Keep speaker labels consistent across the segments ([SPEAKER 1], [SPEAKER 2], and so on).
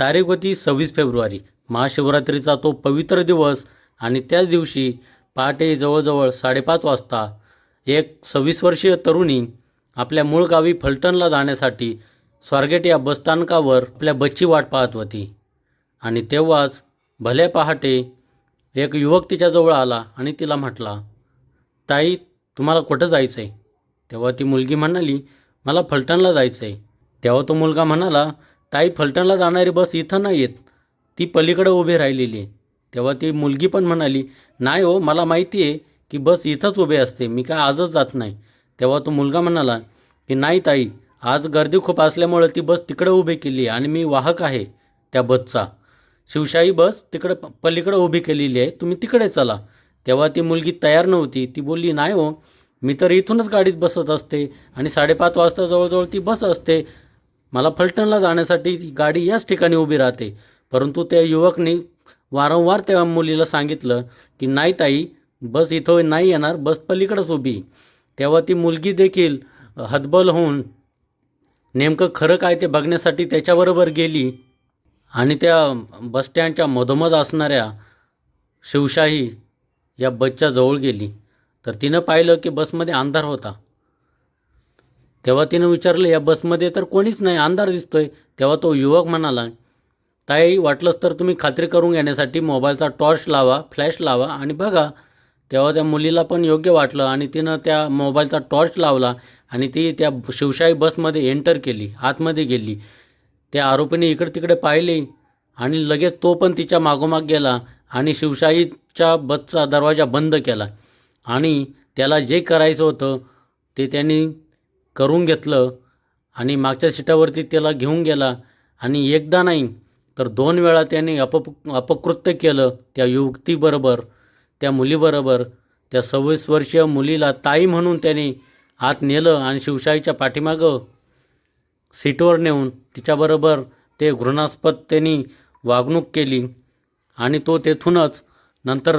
[SPEAKER 1] तारीख होती सव्वीस फेब्रुवारी. महाशिवरात्रीचा तो पवित्र दिवस आणि त्याच दिवशी पहाटे जवळजवळ साडेपाच वाजता एक सव्वीस वर्षीय तरुणी आपल्या मूळ गावी फलटणला जाण्यासाठी स्वारगेट या बसस्थानकावर आपल्या बसची वाट पाहत होती. आणि तेव्हाच भले पहाटे एक युवक तिच्याजवळ आला आणि तिला म्हटला ताई तुम्हाला कुठं जायचं आहे तेव्हा ती मुलगी म्हणाली मला फलटणला जायचं आहे तेव्हा तो मुलगा म्हणाला ताई फलटणला जाणारी बस इथं नाही येत. ती पलीकडं उभी राहिलेली. आहे तेव्हा ती मुलगी पण म्हणाली नाही हो मला माहिती आहे की बस इथंच उभी असते. मी काय आजच जात नाही. तेव्हा तो मुलगा म्हणाला की नाही ताई आज गर्दी खूप असल्यामुळं ती बस तिकडं उभी केली आहे आणि मी वाहक आहे त्या बसचा. शिवशाही बस तिकडं प- पलीकडं उभी केलेली आहे. तुम्ही तिकडे चला. तेव्हा ती मुलगी तयार नव्हती. ती बोलली नाही हो मी तर इथूनच गाडीत बसत असते आणि साडेपाच वाजता जवळजवळ ती बस असते. मला फलटणला जाण्यासाठी ती गाडी याच ठिकाणी उभी राहते. परंतु त्या युवकने वारंवार त्या मुलीला सांगितलं की नाही ताई बस इथं नाही येणार बस पलीकडंच उभी. तेव्हा ती मुलगी देखील हतबल होऊन नेमकं खरं काय ते बघण्यासाठी त्याच्याबरोबर गेली. आणि त्या बसस्टँडच्या मधोमध असणाऱ्या शिवशाही या बसच्या जवळ गेली. तर तिनं पाहिलं की बसमध्ये अंधार होता. तेव्हा तिनं विचारलं या बसमध्ये तर कोणीच नाही अंधार दिसतोय. तेव्हा तो युवक म्हणाला ताई वाटलंच तर तुम्ही खात्री करून घेण्यासाठी मोबाईलचा टॉर्च लावा फ्लॅश लावा आणि बघा. तेव्हा त्या मुलीला पण योग्य वाटलं आणि तिनं त्या मोबाईलचा टॉर्च लावला आणि ती त्या शिवशाही बसमध्ये एंटर केली आतमध्ये गेली. त्या आरोपीने इकडे तिकडे पाहिले आणि लगेच तो पण तिच्या मागोमाग गेला आणि शिवशाहीच्या बसचा दरवाजा बंद केला आणि त्याला जे करायचं होतं ते त्यांनी करून घेतलं आणि मागच्या सीटावरती त्याला घेऊन गेला आणि एकदा नाही तर दोन वेळा त्याने अप अपकृत्य केलं त्या युवतीबरोबर त्या मुलीबरोबर. त्या सव्वीस वर्षीय मुलीला ताई म्हणून त्याने आत नेलं आणि शिवशाहीच्या पाठीमागं सीटवर नेऊन तिच्याबरोबर ते घृणास्पद त्यांनी वागणूक केली आणि तो तेथूनच नंतर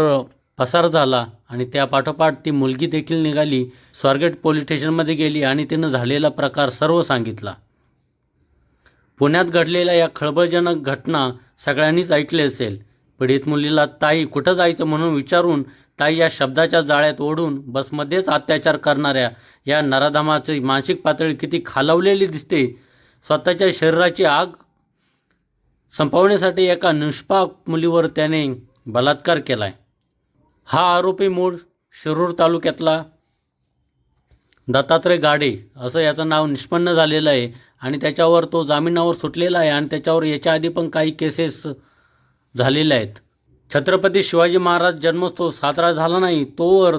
[SPEAKER 1] पसार झाला आणि त्या पाठोपाठ ती मुलगी देखील निघाली स्वारगेट पोलीस स्टेशनमध्ये गेली आणि तिनं झालेला प्रकार सर्व सांगितला. पुण्यात घडलेल्या या खळबळजनक घटना सगळ्यांनीच ऐकली असेल. पीडित मुलीला ताई कुठं जायचं म्हणून विचारून ताई या शब्दाच्या जाळ्यात ओढून बसमध्येच अत्याचार करणाऱ्या या नराधमाची मानसिक पातळी किती खालावलेली दिसते. स्वतःच्या शरीराची आग संपवण्यासाठी एका निष्पाप मुलीवर त्याने बलात्कार केला आहे हा आरोपी मूळ शिरूर तालुक्यातला दत्तात्रय गाडे असं याचं नाव निष्पन्न झालेलं आहे आणि त्याच्यावर तो जामिनावर सुटलेला आहे आणि त्याच्यावर याच्या आधी पण काही केसेस झालेल्या आहेत. छत्रपती शिवाजी महाराज जन्मोत्सव साजरा झाला नाही तोवर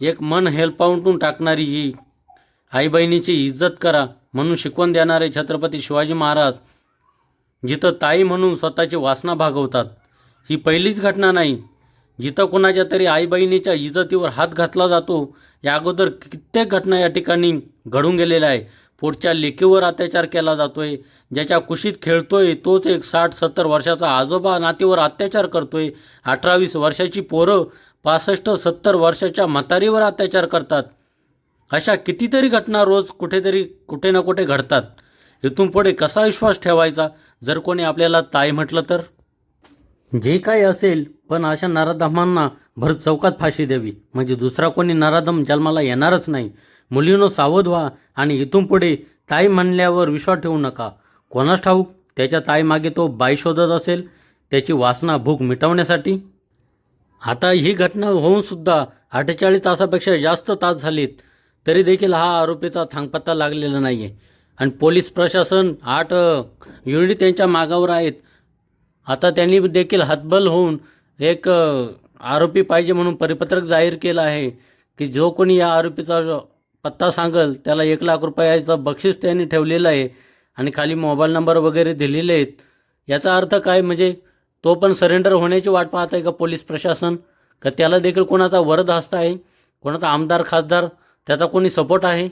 [SPEAKER 1] एक मन हेलपावून टाकणारी ही आई बहिणीची इज्जत करा म्हणून शिकवण देणारे छत्रपती शिवाजी महाराज जिथं ताई म्हणून स्वतःची वासना भागवतात. ही पहिलीच घटना नाही जिथं कोणाच्या तरी आई बहिणीच्या इज्जतीवर हात घातला जातो या अगोदर कित्येक घटना या ठिकाणी घडून गेलेल्या आहे पुढच्या लेकीवर अत्याचार केला जातोय ज्याच्या कुशीत खेळतोय तोच एक साठ सत्तर वर्षाचा आजोबा नातीवर अत्याचार करतोय. अठरा वीस वर्षाची पोरं पासष्ट सत्तर वर्षाच्या म्हातारीवर अत्याचार करतात. अशा कितीतरी घटना रोज कुठेतरी कुठे ना कुठे घडतात. इथून पुढे कसा विश्वास ठेवायचा? जर कोणी आपल्याला ताई म्हटलं तर? जे काही असेल पण अशा नराधमांना भर चौकात फाशी द्यावी. म्हणजे दुसरा कोणी नराधम जन्माला येणारच नाही. मुलीनो सावध व्हा आणि इथून पुढे ताई म्हणल्यावर विश्वास ठेवू नका. कोणास ठाऊक त्याच्या ताईमागे तो बाई शोधत असेल त्याची वासना भूक मिटवण्यासाठी. आता ही घटना होऊनसुद्धा अठ्ठेचाळीस तासापेक्षा जास्त तास झालेत तरी देखील हा आरोपीचा थांगपत्ता लागलेला नाही आहे आणि पोलीस प्रशासन आठ युनिट त्यांच्या मागावर आहेत. आता त्यांनी देखील हातबल होऊन एक आरोपी पाहिजे म्हणून परिपत्रक जाहीर केलं आहे की जो कोणी या आरोपीचा पत्ता सांगल त्याला एक लाख रुपयाचं बक्षीस त्यांनी ठेवलेलं आहे आणि खाली मोबाईल नंबर वगैरे दिलेले आहेत. याचा अर्थ काय म्हणजे तो पण सरेंडर होण्याची वाट पाहत आहे का पोलीस प्रशासन? का त्याला देखील कोणाचा वरद हस्त आहे? कोणाचा आमदार खासदार? त्याचा कोणी सपोर्ट आहे?